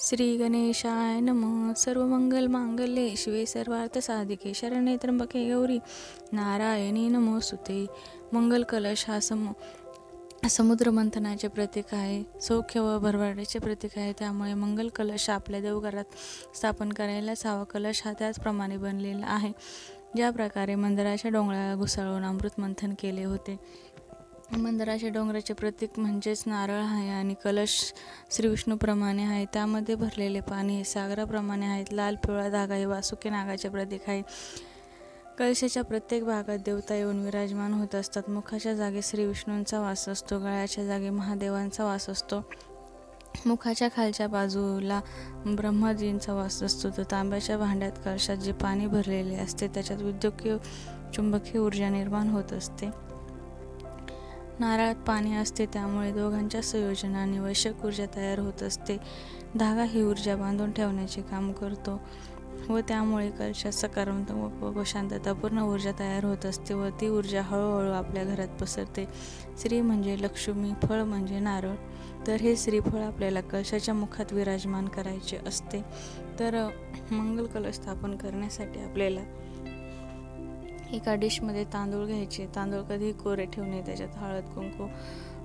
श्री गणेशाय नम सर्व मंगल मांगल्ये शिवे सर्वार्थ साधिके शरणे त्र्यंबके गौरी नारायणी नमोस्तुते. मंगल कलश हा सम समुद्र मंथनाचे प्रतीक आहे सौख्य व भरभराटीचे प्रतीक आहे. त्यामुळे मंगल कलश आपल्या देवघरात स्थापन करायलाच हवा कलश हा त्याचप्रमाणे बनलेला आहे. ज्या प्रकारे मंदिराच्या डोंगराला घुसाळून अमृत मंथन केले होते. मंदिराच्या डोंगराचे प्रतीक म्हणजेच नारळ आहे आणि कलश श्रीविष्णूप्रमाणे आहे. त्यामध्ये भरलेले पाणी हे सागराप्रमाणे आहेत लाल पिवळा धागा हे वासुकी नागाचे प्रतीक आहे. कलशाच्या प्रत्येक भागात देवता येऊन विराजमान होत असतात. मुखाच्या जागी श्री विष्णूंचा वास असतो. गळ्याच्या जागी महादेवांचा वास असतो. मुखाच्या खालच्या बाजूला ब्रह्माजींचा वास असतो. तर तांब्याच्या भांड्यात कलशात जे पाणी भरलेले असते त्याच्यात विद्युकीय चुंबकीय ऊर्जा निर्माण होत असते. नारळात पाणी असते त्यामुळे दोघांच्या संयोजनाने आवश्यक ऊर्जा तयार होत असते. धागा ही ऊर्जा बांधून ठेवण्याचे काम करतो व त्यामुळे कलशात सकारात्मक व शांततापूर्ण ऊर्जा तयार होत असते व ती ऊर्जा हळूहळू आपल्या घरात पसरते. स्त्री म्हणजे लक्ष्मी फळ म्हणजे नारळ. तर हे श्रीफळ आपल्याला कलशाच्या मुखात विराजमान करायचे असते. तर मंगल कलश स्थापन करण्यासाठी आपल्याला एका डिशमध्ये तांदूळ घ्यायचे. तांदूळ कधी कोरे ठेवणे त्याच्यात हळद कुंकू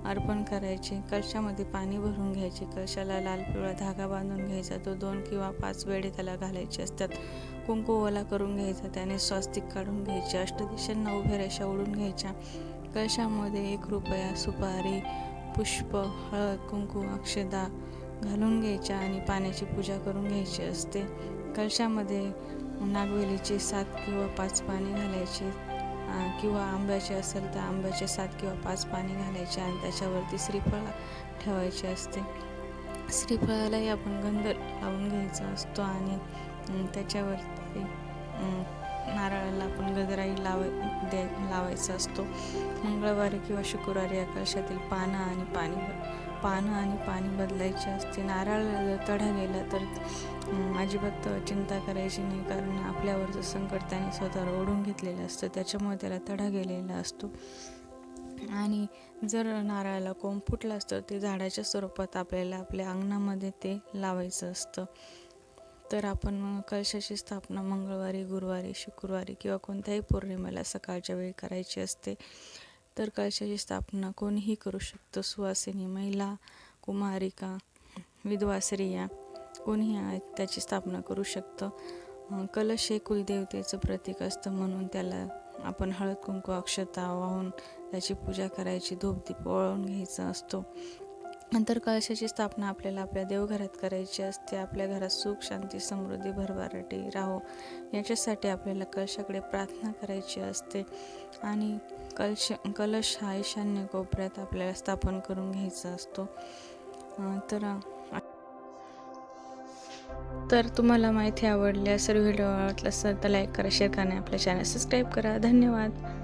अर्पण करायचे. कलशामध्ये पाणी भरून घ्यायचे? कलशाला लाल पिवळा धागा बांधून घ्यायचा? तो दोन किंवा पाच वेळे त्याला घालायचे असतात. कुंकू ओला करून घ्यायचा. त्याने स्वस्तिक काढून घ्यायचे. अष्टदिशांना उभ्या रेषा ओढून घ्यायच्या. कलशामध्ये एक रुपया सुपारी पुष्प हळद कुंकू अक्षदा घालून घ्यायच्या आणि पाण्याची पूजा करून घ्यायची असते. कलशामध्ये नागवेलीचे सात किंवा पाच पाने घालायचे किंवा आंब्याचे असेल तर आंब्याचे सात किंवा पाच पाणी घालायचे आणि त्याच्यावरती श्रीफळ ठेवायचे असते. श्रीफळालाही आपण गंध लावून घ्यायचा असतो आणि त्याच्यावरती नारळाला आपण गजराई लाव द्या लावायचा असतो. मंगळवारी किंवा शुक्रवारी आकाशातील पानं आणि पाणी पानं आणि पाणी बदलायचे असते. नारळ जर तडा गेला तर अजिबात चिंता करायची नाही. कारण आपल्यावरचं संकट त्याने स्वतःवर ओढून घेतलेलं असतं. त्याच्यामुळे त्याला तडा गेलेला असतो. आणि जर नारळाला कोंब फुटला असतं ते झाडाच्या स्वरूपात आपल्याला आपल्या अंगणामध्ये ते लावायचं असतं. तर आपण कलशाची स्थापना मंगळवारी गुरुवारी शुक्रवारी किंवा कोणत्याही पौर्णिमेला सकाळच्या वेळी करायची असते. तर कलशाची स्थापना कोणीही करू शकतो. सुवासिनी महिला कुमारिका विधवा स्त्रिया कोणीही त्याची स्थापना करू शकतं. कलश हे कुलदेवतेचं प्रतीक असतं. म्हणून त्याला आपण हळद कुंकू अक्षता वाहून त्याची पूजा करायची धूपदीप ओळवून घ्यायचा असतो. नंतर कलशाची स्थापना आपल्याला आपल्या देवघरात करायची असते. आपल्या घरात सुख शांती समृद्धी भरभराटी राहो याच्यासाठी आपल्याला कलशाकडे प्रार्थना करायची असते. आणि कलश कलश हा ईशान्य कोपऱ्यात आपल्याला स्थापन करून घ्यायचा असतो. तर तर तुम्हाला माहिती आवडली असेल व्हिडिओ आवडला असेल तर लाईक करा शेअर करा आणि आपल्या चॅनल सबस्क्राईब करा. धन्यवाद.